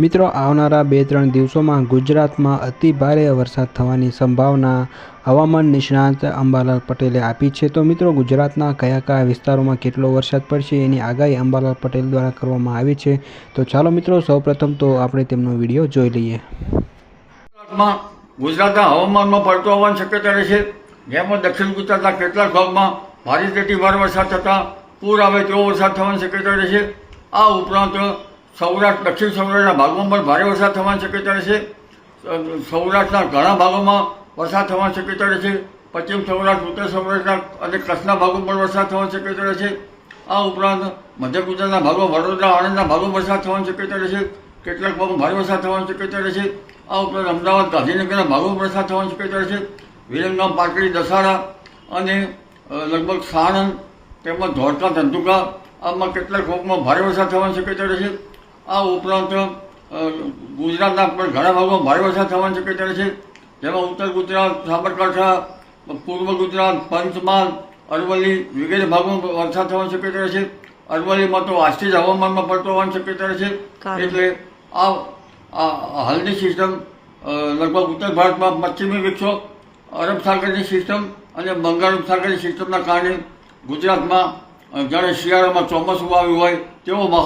મિત્રો, આવનારા બે ત્રણ દિવસોમાં ગુજરાતમાં અતિ ભારે વરસાદ થવાની સંભાવના હવામાન નિષ્ણાત અંબાલાલ પટેલે આપી છે. તો મિત્રો, ગુજરાતના કયા કયા વિસ્તારોમાં કેટલો વરસાદ પડશે એની આગાહી અંબાલાલ પટેલ દ્વારા કરવામાં આવી છે. તો ચાલો મિત્રો, સૌપ્રથમ તો આપણે તેમનો વીડિયો જોઈ લઈએ. ગુજરાતમાં, ગુજરાતના હવામાનમાં પડતો હોવાની શક્યતા રહેશે જેમાં દક્ષિણ ગુજરાતના કેટલાક ભાગમાં ભારેથી ભારે વરસાદ થતાં પૂર આવે તેવો વરસાદ થવાની શક્યતા રહેશે આ ઉપરાંત સૌરાષ્ટ્ર દક્ષિણ સૌરાષ્ટ્રના ભાગોમાં પણ ભારે વરસાદ થવાની શક્યતા અ, સૌરાષ્ટ્રના ઘણા ભાગોમાં વરસાદ થવાની શક્યતા રહેશે પશ્ચિમ સૌરાષ્ટ્ર ઉત્તર સૌરાષ્ટ્રના અને કચ્છના ભાગોમાં પણ વરસાદ થવાની શક્યતા રહેશે આ ઉપરાંત મધ્ય ગુજરાતના ભાગો વડોદરા આણંદના ભાગોમાં વરસાદ થવાની શક્યતા રહેશે કેટલાક ભાગો ભારે વરસાદ થવાની શક્યતા રહેશે આ ઉપરાંત અમદાવાદ ગાંધીનગરના ભાગોમાં વરસાદ થવાની શક્યતા રહેશે વિરમગામ પાટડી દસાડા અને લગભગ સાણંદ તેમજ ધોળકા ધંધુકા આમાં કેટલાક ભાગમાં ભારે વરસાદ થવાની શક્યતા રહેશે આ ઉપરાંત ગુજરાતના પણ ઘણા ભાગોમાં ભારે વરસાદ થવાની શક્યતા છે જેમાં ઉત્તર ગુજરાત સાબરકાંઠા પૂર્વ ગુજરાત પંચમહાલ અરવલ્લી વગેરે ભાગોમાં વરસાદ થવાની શક્યતા રહેશે અરવલ્લીમાં તો આશ્ચિત હવામાનમાં પડતો હોવાની શક્યતા છે? એટલે આ હાલની સિસ્ટમ લગભગ ઉત્તર ભારતમાં પશ્ચિમી વિક્ષોભ અરબ સાગરની સિસ્ટમ અને બંગાળ ઉપસાગરની સિસ્ટમના કારણે ગુજરાતમાં જાણે શિયાળામાં ચોમાસું આવ્યું હોય તેવો